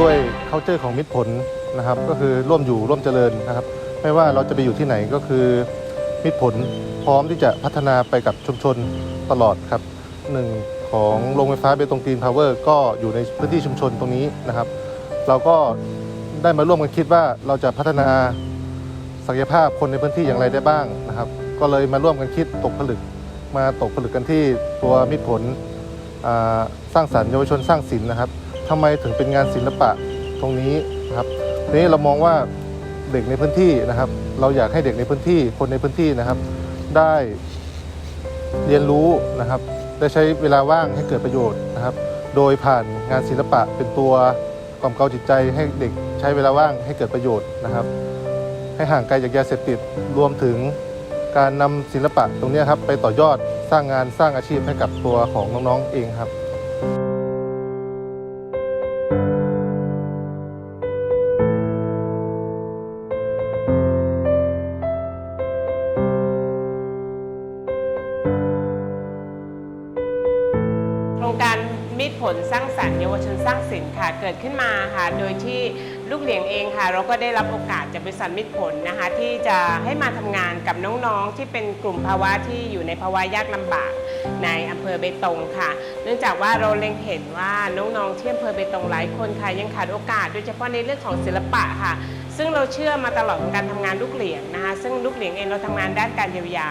ด้วย culture ของมิตรผลนะครับก็คือร่วมอยู่ร่วมเจริญนะครับ ไม่ว่าเราจะไปอยู่ที่ไหนก็คือมิตรผลพร้อมที่จะพัฒนาไปกับชุมชนตลอดครับหนึ่งของโรงไฟฟ้าเบตงกรีนพาวเวอร์ก็อยู่ในพื้นที่ชุมชนตรงนี้นะครับ เราก็ได้มาร่วมกันคิดว่าเราจะพัฒนาศักยภาพคนในพื้นที่อย่างไรได้บ้างนะครับ ก็เลยมาร่วมกันคิดตกผลึกมาตกผลึกกันที่ตัวมิตรผลสร้างสรรค์เยาวชนสร้างศิลป์นะครับ ทำไมถึงเป็นงานศิลปะตรงนี้นะครับนี้เรามองว่าเด็กในพื้นที่นะครับ เราอยากให้เด็กในพื้นที่คนในพื้นที่นะครับ ได้เรียนรู้นะครับ ได้ใช้เวลาว่างให้เกิดประโยชน์นะครับ โดยผ่านงานศิลปะเป็นตัวกล่อมเกลาจิตใจให้เด็กใช้เวลาว่างให้เกิดประโยชน์นะครับ ให้ห่างไกลจากยาเสพติดรวมถึงการนำศิลปะตรงนี้ครับไปต่อยอดสร้างงานสร้างอาชีพให้กับตัวของน้องๆเองครับ รงการมิตรผลสร้างสรรค์เยาวชนสร้างศิลป์ค่ะ เกิดขึ้นมาค่ะ โดยที่ลูกเหลียงเองค่ะ เราก็ได้รับโอกาสจากบริษัทมิตรผลนะคะ ที่จะให้มาทำงานกับน้องๆ ที่เป็นกลุ่มภาวะที่อยู่ในภาวะยากลำบากในอำเภอเบตงค่ะ เนื่องจากว่าเราเล็งเห็นว่าน้องๆที่อำเภอเบตงหลายคนค่ะยังขาดโอกาส โดยเฉพาะในเรื่องของศิลปะค่ะ ซึ่งเราเชื่อมาตลอดของการทำงานลูกเหลียงนะคะ ซึ่งลูกเหลียงเองเราทำงานด้านการเยียวยา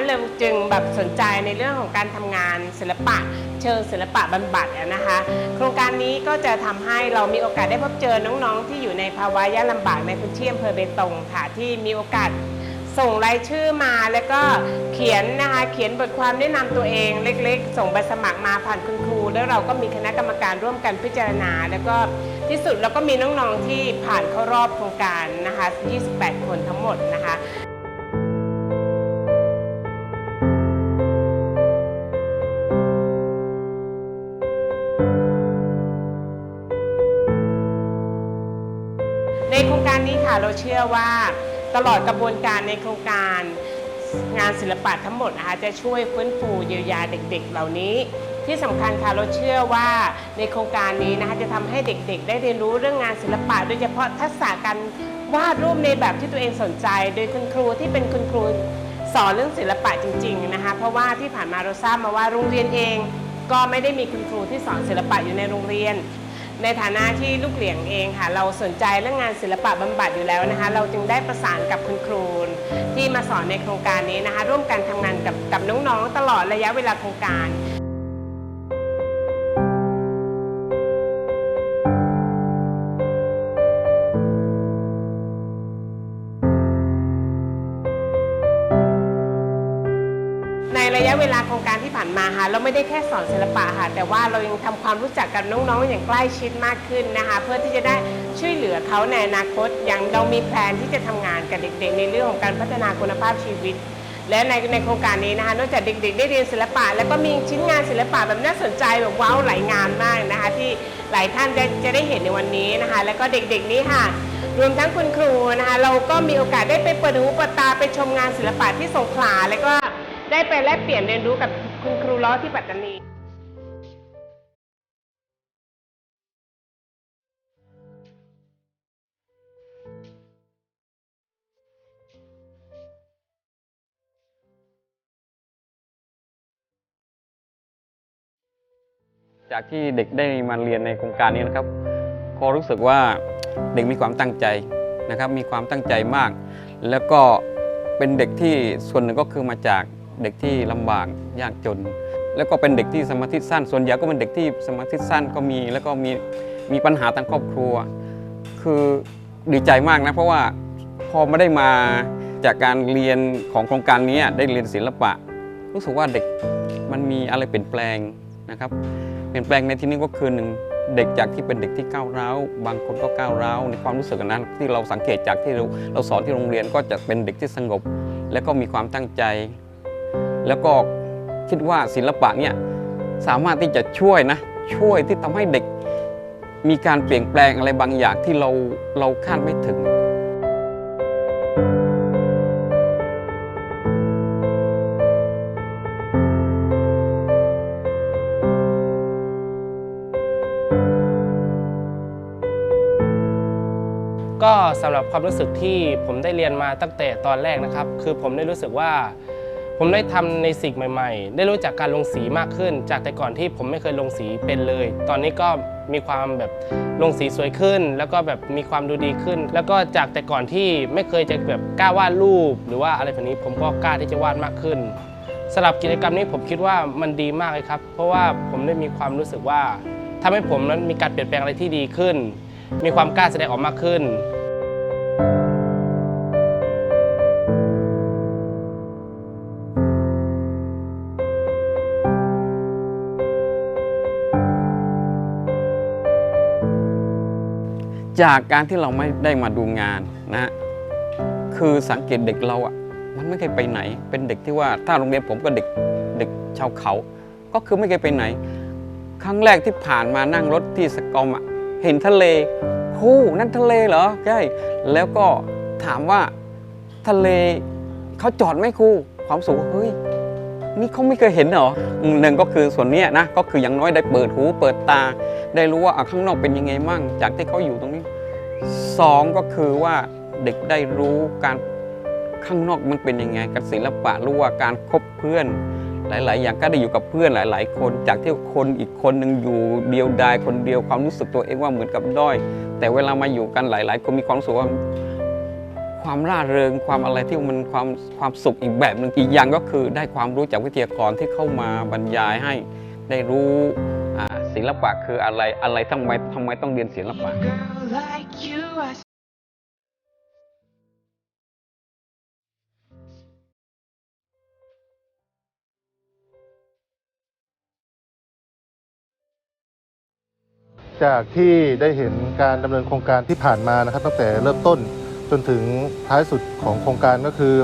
อันเราจึงแบบสนใจในเรื่องของการทำงานศิลปะ เชิงศิลปะบำบัดนะคะ โครงการนี้ก็จะทำให้เรามีโอกาสได้พบเจอน้องๆ ที่อยู่ในภาวะยากลำบากในพื้นที่อำเภอเบตงค่ะที่มีโอกาสส่งรายชื่อมาแล้วก็เขียนนะคะเขียนบทความแนะนำตัวเองเล็กๆ ส่งใบสมัครมาผ่านคุณครู แล้วเราก็มีคณะกรรมการร่วมกันพิจารณา แล้วก็ที่สุดเราก็มีน้องๆที่ผ่านเข้ารอบโครงการนะคะ 28 คนทั้งหมดนะคะ เราเชื่อว่าตลอดกระบวนการในโครงการงานศิลปะทั้งหมดนะคะจะช่วยฟื้นฟูเยียวยาเด็กๆ เหล่านี้ ที่สำคัญค่ะเราเชื่อว่าในโครงการนี้นะคะจะทำให้เด็กๆ ได้เรียนรู้เรื่องงานศิลปะ โดยเฉพาะทักษะการวาดรูปในแบบที่ตัวเองสนใจ โดยคุณครูที่เป็นคุณครูสอนเรื่องศิลปะจริงๆนะคะเพราะว่าที่ผ่านมาเราทราบมาว่าโรงเรียนเอง ก็ไม่ได้มีคุณครูที่สอนศิลปะอยู่ในโรงเรียน ในฐานะที่ลูกเหลียงเองค่ะ เราสนใจเรื่องงานศิลปะบำบัดอยู่แล้วนะคะ เราจึงได้ประสานกับคุณครูที่มาสอนในโครงการนี้นะคะ ร่วมกันทำงานกับกับน้องๆตลอดระยะเวลาโครงการ ระยะเวลาโครงการที่ผ่านมาค่ะเราไม่ได้แค่สอนศิลปะค่ะแต่ว่าเรายังทำความรู้จักกับน้องๆ อย่างใกล้ชิดมากขึ้นนะคะ เพื่อที่จะได้ช่วยเหลือเขาในอนาคตอย่างเรามีแผนที่จะทำงานกับเด็ก ๆ ในเรื่องของการพัฒนาคุณภาพชีวิต และในในโครงการนี้นะคะนอกจากเด็ก ๆ ได้เรียนศิลปะ แล้วก็มีชิ้นงานศิลปะแบบน่าสนใจแบบว้าวหลายงานมากนะคะ ที่หลายท่านจะจะได้เห็นในวันนี้นะคะ แล้วก็เด็ก ๆ นี้ค่ะรวมทั้งคุณครูนะคะเราก็มีโอกาสได้ไปเปิดหูเปิดตาไปชมงานศิลปะที่สงขลา แล้วก็ ได้ไปแลกเปลี่ยนเรียนรู้กับคุณครูล้อที่ปัตตานีจากที่เด็กได้มาเรียนในโครงการนี้นะครับก็รู้สึกว่าเด็กมีความตั้งใจนะครับ มีความตั้งใจมาก แล้วก็เป็นเด็กที่ส่วนหนึ่งก็คือมาจาก เด็กที่ลำบากยากจน แล้วก็เป็นเด็กที่สมาธิสั้น ส่วนใหญ่ก็เป็นเด็กที่สมาธิสั้นก็มี แล้วก็มีมีปัญหาทางครอบครัว คือดีใจมากนะเพราะว่าพอไม่ได้มาจากการเรียนของโครงการนี้ได้เรียนศิลปะ รู้สึกว่าเด็กมันมีอะไรเปลี่ยนแปลงนะครับเปลี่ยนแปลงในที่นี้ก็คือหนึ่งเด็กจากที่เป็นเด็กที่ก้าวร้าวบางคนก็ก้าวร้าวในความรู้สึกนั้นที่เราสังเกตจากที่เราเราสอนที่โรงเรียนก็จะเป็นเด็กที่สงบ และก็มีความตั้งใจ แล้วก็คิดว่าศิลปะเนี่ยสามารถที่จะช่วยนะช่วยที่ทำให้เด็กมีการเปลี่ยนแปลงอะไรบางอย่างที่เราเราคาดไม่ถึงคสำหรับความรู้สึกที่ผมได้เรียนมาตั้งแต่ตอนแรกนะครับ คือผมได้รู้สึกว่า ผมได้ทำในสิ่งใหม่ ๆ ได้รู้จักการลงสีมากขึ้น จากแต่ก่อนที่ผมไม่เคยลงสีเป็นเลย ตอนนี้ก็มีความแบบลงสีสวยขึ้น แล้วก็แบบมีความดูดีขึ้น แล้วก็จากแต่ก่อนที่ไม่เคยจะแบบกล้าวาดรูป หรือว่าอะไรแบบนี้ผมก็กล้าที่จะวาดมากขึ้นสำหรับกิจกรรมนี้ผมคิดว่ามันดีมากเลยครับ เพราะว่าผมได้มีความรู้สึกว่าทำให้ผมนั้นมีการเปลี่ยนแปลงอะไรที่ดีขึ้น มีความกล้าแสดงออกมากขึ้น จากการที่เราไม่ได้มาดูงานนะคือสังเกตเด็กเราอะมันไม่เคยไปไหน เป็นเด็กที่ว่าถ้าโรงเรียนผมก็เด็กเด็กชาวเขา ก็คือไม่เคยไปไหน ครั้งแรกที่ผ่านมานั่งรถที่สกอมอะเห็นทะเลหูนั่นทะเลเหรอใช่แล้วก็ถามว่าทะเลเขาจอดไหมครูความสูงเฮ้ย นี่เขาไม่เคยเห็นเหรอหนึ่งก็คือส่วนนี้นะก็คืออย่างน้อยได้เปิดหูเปิดตา ได้รู้ว่าข้างนอกเป็นยังไงมั่ง จากที่เขาอยู่ตรงนี้สองก็คือว่าเด็กได้รู้การข้างนอกมันเป็นยังไงการศิลปะรู้ว่าการคบเพื่อน หลาย ๆ อย่างก็ได้อยู่กับเพื่อนหลาย ๆ คน จากที่คนอีกคนหนึ่งอยู่เดียวดายคนเดียวความรู้สึกตัวเองว่าเหมือนกับด้อย แต่เวลามาอยู่กันหลาย ๆ คนมีความรู้สึกว่า ความร่าเริงความอะไรที่มันความความสุขอีกแบบหนึ่งอีกอย่างก็คือได้ความรู้จากวิทยากรที่เข้ามาบรรยายให้ได้รู้ศิลปะคืออะไรอะไรทำไมทำไมต้องเรียนศิลปะจากที่ได้เห็นการดำเนินโครงการที่ผ่านมานะครับตั้งแต่เริ่มต้น จนถึงท้ายสุดของโครงการก็คือ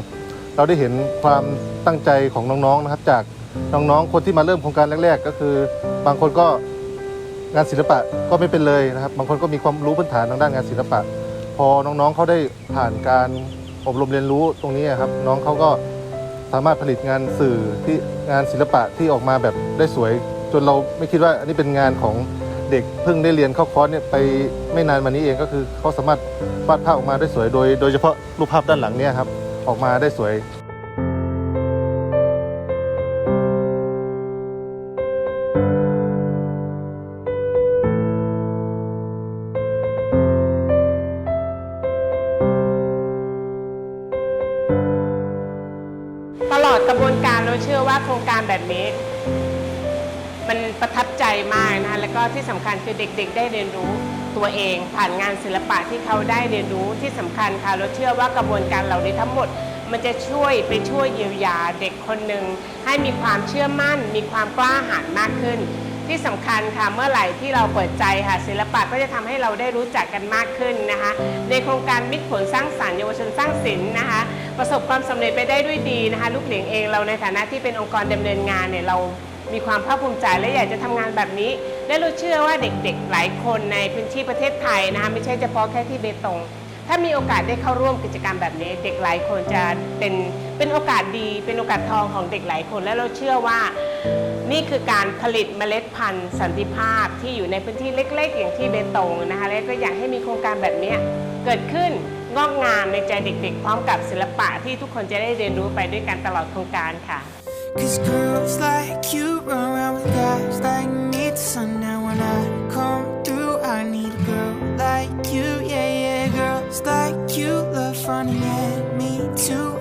เราได้เห็นความตั้งใจของน้องๆนะครับ จากน้องๆคนที่มาเริ่มโครงการแรก ๆ ก็คือ บางคนก็งานศิลปะก็ไม่เป็นเลยนะครับ บางคนก็มีความรู้พื้นฐานทางด้านงานศิลปะ พอน้องๆเขาได้ผ่านการอบรมเรียนรู้ตรงนี้ครับ น้องเขาก็สามารถผลิตงานสื่อที่งานศิลปะที่ออกมาแบบได้สวย จนเราไม่คิดว่าอันนี้เป็นงานของ ด็กเพิ่งได้เรียนเข้าคอร์สเนี่ยไปไม่นานมานี้เองก็คือเขาสามารถวาดภาพออกมาได้สวยโดย โดยเฉพาะรูปภาพด้านหลังเนี่ยครับออกมาได้สวยตลอดกระบวนการเราเชื่อว่าโครงการแบบนี้ มันประทับใจมากนะคะแล้วก็ที่สำคัญคือเด็กๆ ได้เรียนรู้ตัวเอง ผ่านงานศิลปะที่เขาได้เรียนรู้ที่สำคัญค่ะเราเชื่อว่ากระบวนการเหล่านี้ทั้งหมด มันจะช่วยไปช่วยเยียวยาเด็กคนหนึ่งให้มีความเชื่อมั่น มีความกล้าหาญมากขึ้น ที่สำคัญค่ะเมื่อไหร่ที่เราเปิดใจค่ะศิลปะก็จะทำให้เราได้รู้จักกันมากขึ้นนะคะ ในโครงการมิตรผลสร้างสรรค์เยาวชนสร้างศิลป์นะคะประสบความสำเร็จไปได้ด้วยดีนะคะ ลูกเหลียงเองเราในฐานะที่เป็นองค์กรดำเนินงานเนี่ยเรา มีความภาคภูมิใจและอยากจะทำงานแบบนี้ และเราเชื่อว่าเด็กๆ หลายคนในพื้นที่ประเทศไทยนะคะไม่ใช่เฉพาะแค่ที่เบตงถ้ามีโอกาสได้เข้าร่วมกิจกรรมแบบนี้ เด็กหลายคนจะเป็นเป็นโอกาสดี เป็นโอกาสทองของเด็กหลายคน และเราเชื่อว่า นี่คือการผลิตเมล็ดพันธุ์สันติภาพที่อยู่ในพื้นที่เล็ก ๆ อย่างที่เบตงนะคะและก็อยากให้มีโครงการแบบนี้เกิดขึ้นงอกงามในใจเด็กๆ พร้อมกับศิลปะที่ทุกคนจะได้เรียนรู้ไปด้วยกันตลอดโครงการค่ะ Cause girls like you run around with guys like me to sundown when I come through. I need a girl like you, yeah, yeah. Girls like you love fun, yeah, me too.